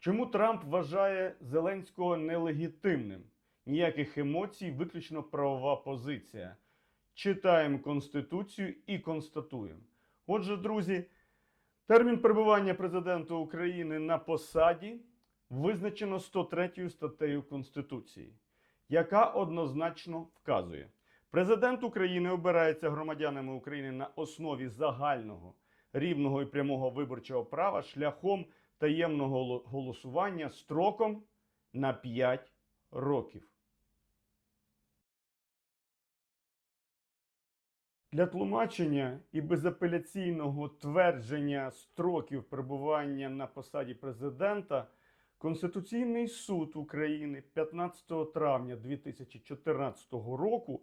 Чому Трамп вважає Зеленського нелегітимним? Ніяких емоцій, виключно правова позиція. Читаємо Конституцію і констатуємо. Отже, друзі, термін перебування президента України на посаді визначено 103 статтею Конституції, яка однозначно вказує: президент України обирається громадянами України на основі загального рівного і прямого виборчого права шляхом таємного голосування строком на 5 років. Для тлумачення і безапеляційного твердження строків перебування на посаді президента Конституційний суд України 15 травня 2014 року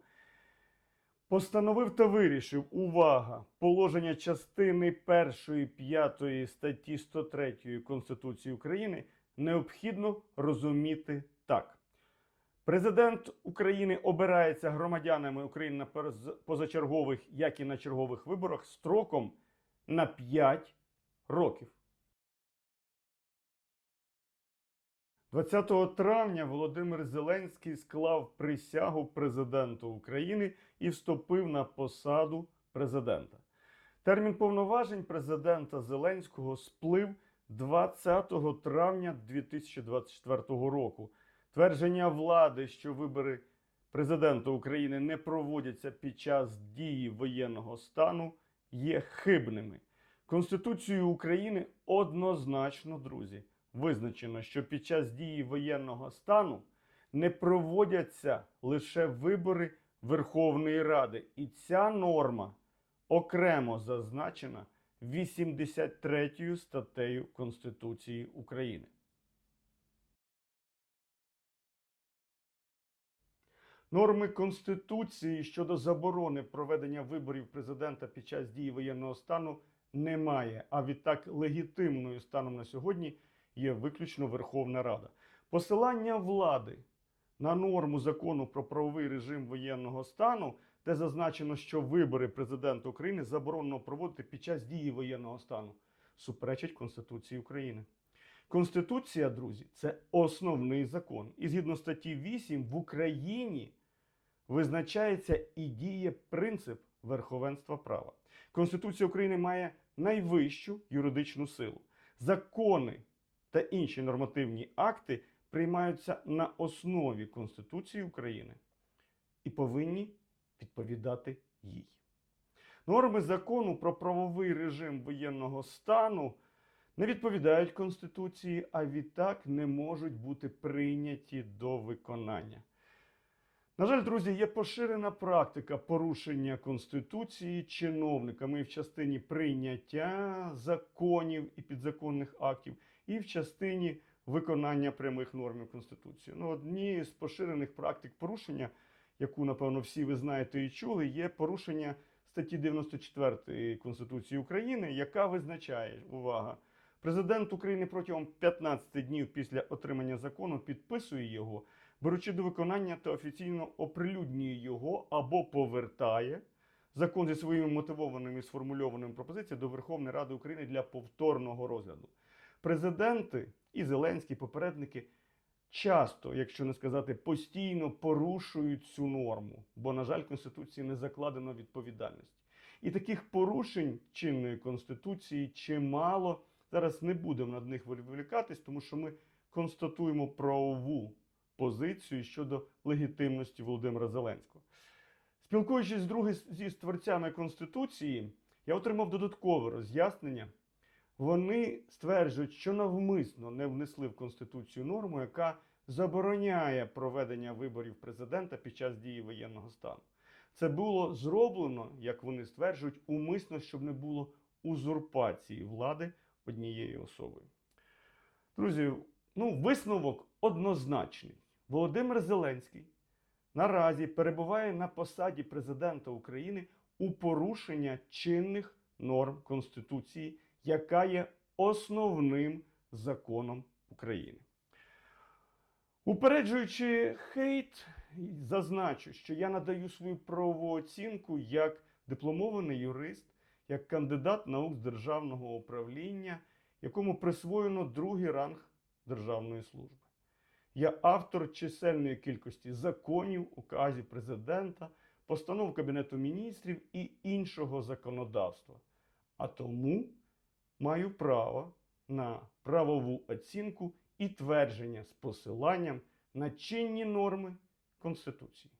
постановив та вирішив увага положення частини 1 5 статті 103 Конституції України необхідно розуміти так. Президент України обирається громадянами України на позачергових, як і на чергових виборах строком на 5 років. 20 травня Володимир Зеленський склав присягу президенту України і вступив на посаду президента. Термін повноважень президента Зеленського сплив 20 травня 2024 року. Твердження влади, що вибори президента України не проводяться під час дії воєнного стану, є хибними. Конституцією України однозначно, друзі, визначено, що під час дії воєнного стану не проводяться лише вибори Верховної Ради. І ця норма окремо зазначена 83 статтею Конституції України. Норми Конституції щодо заборони проведення виборів президента під час дії воєнного стану немає. А відтак легітимною станом на сьогодні є виключно Верховна Рада. Посилання влади на норму закону про правовий режим воєнного стану, де зазначено, що вибори президента України заборонено проводити під час дії воєнного стану, суперечить Конституції України. Конституція, друзі, це основний закон. І згідно статті 8 в Україні визначається і діє принцип верховенства права. Конституція України має найвищу юридичну силу. Закони та інші нормативні акти приймаються на основі Конституції України і повинні відповідати їй. Норми закону про правовий режим воєнного стану не відповідають Конституції, а відтак не можуть бути прийняті до виконання. На жаль, друзі, є поширена практика порушення Конституції чиновниками в частині прийняття законів і підзаконних актів, і в частині виконання прямих норм Конституції. Ну, одні з поширених практик порушення, яку, напевно, всі ви знаєте і чули, є порушення статті 94 Конституції України, яка визначає увага. Президент України протягом 15 днів після отримання закону підписує його, беручи до виконання та офіційно оприлюднює його або повертає закон зі своїми мотивованими і сформульованими пропозиціями до Верховної Ради України для повторного розгляду. Президенти і Зеленські попередники часто, якщо не сказати постійно, порушують цю норму, бо, на жаль, Конституції не закладено відповідальність. І таких порушень чинної конституції чимало. Зараз не будемо над них вивлікатись, тому що ми констатуємо правову позицію щодо легітимності Володимира Зеленського. Спілкуючись з друге зі творцями Конституції, я отримав додаткове роз'яснення. Вони стверджують, що навмисно не внесли в Конституцію норму, яка забороняє проведення виборів президента під час дії воєнного стану. Це було зроблено, як вони стверджують, умисно, щоб не було узурпації влади однією особою. Друзі, ну, висновок однозначний. Володимир Зеленський наразі перебуває на посаді президента України у порушення чинних норм Конституції, яка є основним законом України. Упереджуючи хейт, зазначу, що я надаю свою правову оцінку як дипломований юрист, як кандидат наук з державного управління, якому присвоєно другий ранг державної служби. Я автор чисельної кількості законів, указів президента, постанов Кабінету міністрів і іншого законодавства. А тому маю право на правову оцінку і твердження з посиланням на чинні норми Конституції.